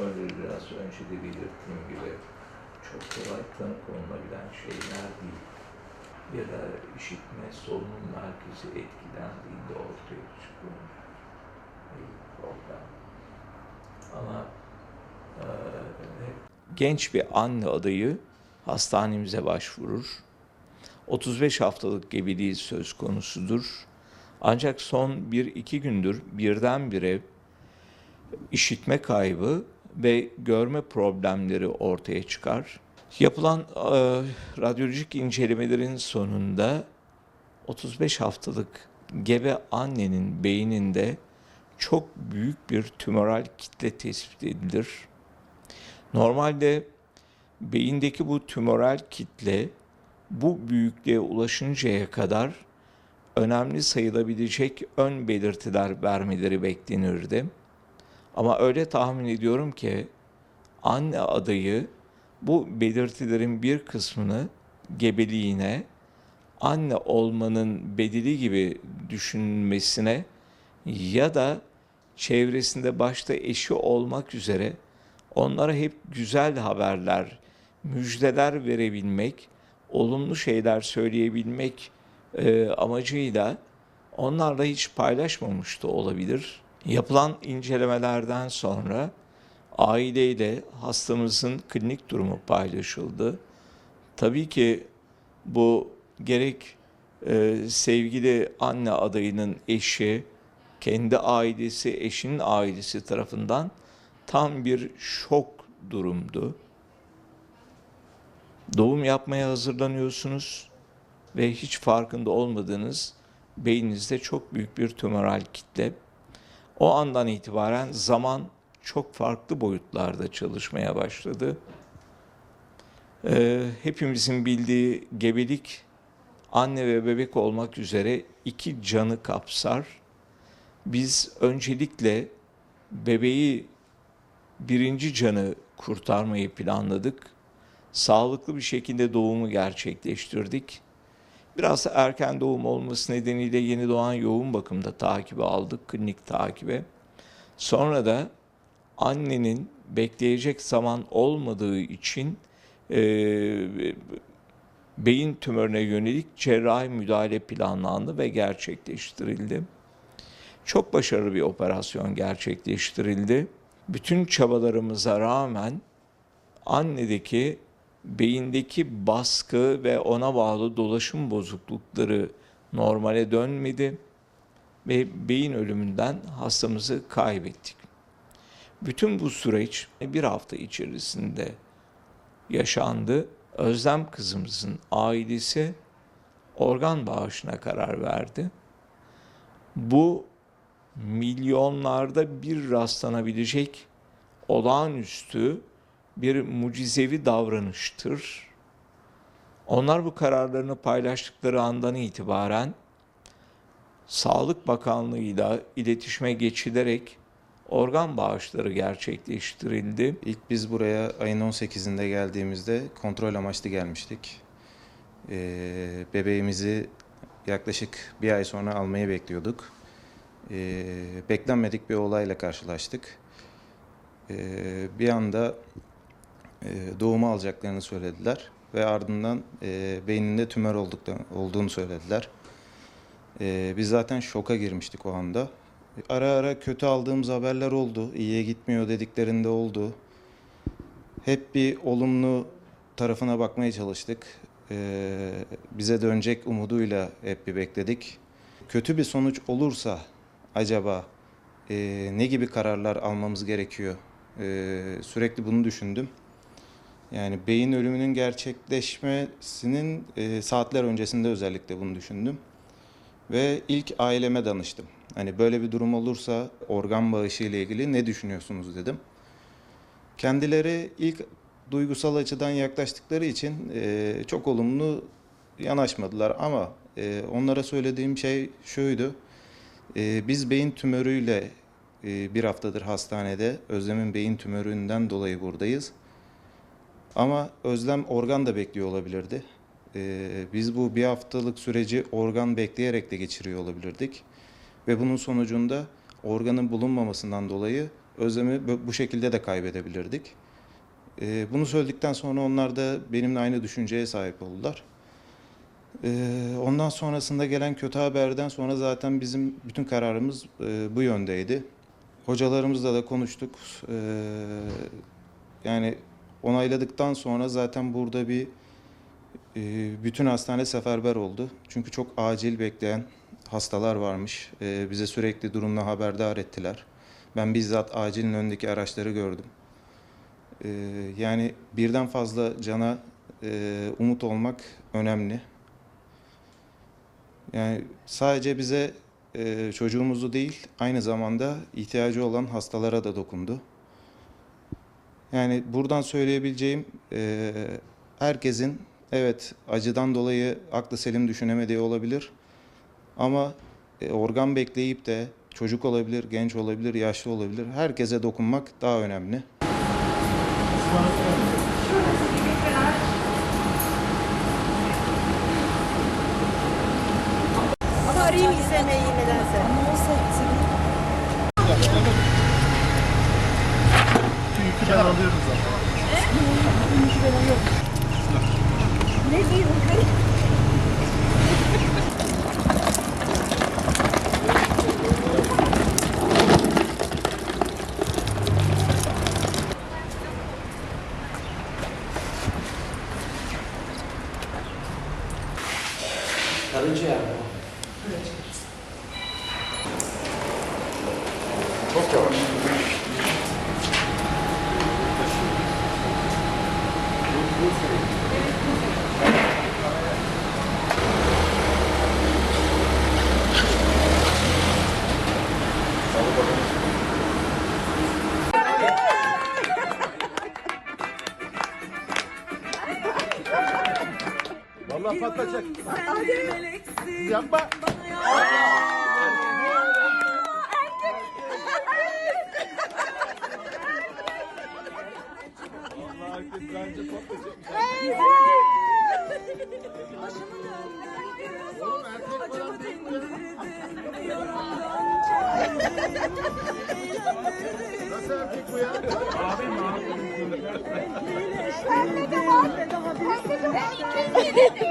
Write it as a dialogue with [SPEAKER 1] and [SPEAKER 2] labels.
[SPEAKER 1] tümörleri biraz önce de belirttiğim gibi çok kolay tanı konulabilen şeyler değil. Ya da işitme, solunum merkezi etkilendiğinde ortaya çıkıyor. Bir problem. Ama eee, genç bir anne adayı hastanemize başvurur. 35 haftalık gebeliği söz konusudur. Ancak son 1-2 gündür birdenbire işitme kaybı ve görme problemleri ortaya çıkar. Yapılan e, radyolojik incelemelerin sonunda 35 haftalık gebe annenin beyninde çok büyük bir tümöral kitle tespit edilir. Normalde beyindeki bu tümöral kitle bu büyüklüğe ulaşıncaya kadar önemli sayılabilecek ön belirtiler vermeleri beklenirdi. Ama öyle tahmin ediyorum ki anne adayı bu belirtilerin bir kısmını gebeliğine, anne olmanın bedeli gibi düşünmesine ya da çevresinde başta eşi olmak üzere onlara hep güzel haberler, müjdeler verebilmek, olumlu şeyler söyleyebilmek e, amacıyla onlarla hiç paylaşmamış da olabilir. Yapılan incelemelerden sonra aileyle hastamızın klinik durumu paylaşıldı. Tabii ki bu gerek e, sevgili anne adayının eşi, kendi ailesi, eşinin ailesi tarafından tam bir şok durumdu. Doğum yapmaya hazırlanıyorsunuz ve hiç farkında olmadığınız beyninizde çok büyük bir tümöral kitle. O andan itibaren zaman çok farklı boyutlarda çalışmaya başladı. Ee, hepimizin bildiği gebelik anne ve bebek olmak üzere iki canı kapsar. Biz öncelikle bebeği birinci canı kurtarmayı planladık. Sağlıklı bir şekilde doğumu gerçekleştirdik. Biraz erken doğum olması nedeniyle yeni doğan yoğun bakımda takibi aldık, klinik takibe. Sonra da annenin bekleyecek zaman olmadığı için e, beyin tümörüne yönelik cerrahi müdahale planlandı ve gerçekleştirildi. Çok başarılı bir operasyon gerçekleştirildi. Bütün çabalarımıza rağmen annedeki beyindeki baskı ve ona bağlı dolaşım bozuklukları normale dönmedi ve beyin ölümünden hastamızı kaybettik. Bütün bu süreç bir hafta içerisinde yaşandı. Özlem kızımızın ailesi organ bağışına karar verdi. Bu milyonlarda bir rastlanabilecek olağanüstü bir mucizevi davranıştır. Onlar bu kararlarını paylaştıkları andan itibaren Sağlık Bakanlığı'yla iletişime geçilerek organ bağışları gerçekleştirildi.
[SPEAKER 2] İlk biz buraya ayın 18'inde geldiğimizde kontrol amaçlı gelmiştik. Ee, bebeğimizi yaklaşık bir ay sonra almayı bekliyorduk. Ee, beklenmedik bir olayla karşılaştık. Ee, bir anda e, doğumu alacaklarını söylediler ve ardından e, beyninde tümör olduklarını, olduğunu söylediler. Ee, biz zaten şoka girmiştik o anda. Ara ara kötü aldığımız haberler oldu. İyiye gitmiyor dediklerinde oldu. Hep bir olumlu tarafına bakmaya çalıştık. Bize dönecek umuduyla hep bir bekledik. Kötü bir sonuç olursa acaba e, ne gibi kararlar almamız gerekiyor? Sürekli bunu düşündüm. Yani beyin ölümünün gerçekleşmesinin e, saatler öncesinde özellikle bunu düşündüm. Ve ilk aileme danıştım. Hani böyle bir durum olursa organ bağışı ile ilgili ne düşünüyorsunuz dedim. Kendileri ilk duygusal açıdan yaklaştıkları için e, çok olumlu yanaşmadılar ama e, onlara söylediğim şey şuydu. E, biz beyin tümörüyle e, bir haftadır hastanede. Özlem'in beyin tümöründen dolayı buradayız. Ama Özlem organ da bekliyor olabilirdi. Ee, biz bu bir haftalık süreci organ bekleyerek de geçiriyor olabilirdik. Ve bunun sonucunda organın bulunmamasından dolayı özlemi bu- şekilde de kaybedebilirdik. Ee, bunu söyledikten sonra onlar da benimle aynı düşünceye sahip oldular. Ee, ondan sonrasında gelen kötü haberden sonra zaten bizim bütün kararımız e, bu yöndeydi. Hocalarımızla da konuştuk. Ee, yani onayladıktan sonra zaten burada bir e, bütün hastane seferber oldu. Çünkü çok acil bekleyen hastalar varmış. Ee, bize sürekli durumla haberdar ettiler. Ben bizzat acilin önündeki araçları gördüm. Ee, yani birden fazla cana e, umut olmak önemli. Yani sadece bize e, çocuğumuzu değil, aynı zamanda ihtiyacı olan hastalara da dokundu. Yani buradan söyleyebileceğim e, herkesin evet acıdan dolayı aklı selim düşünemediği olabilir. Ama e, organ bekleyip de çocuk olabilir, genç olabilir, yaşlı olabilir. Herkese dokunmak daha önemli.
[SPEAKER 3] Ama arayayım izlemeyi nedense.
[SPEAKER 4] Ben alıyorum zaten.
[SPEAKER 3] Ne diyeyim yukarı?
[SPEAKER 5] Karıncaya.
[SPEAKER 4] Çok yavaş. Vallahi patlayacak. Yapma. Erkek ya? Nasıl erkek.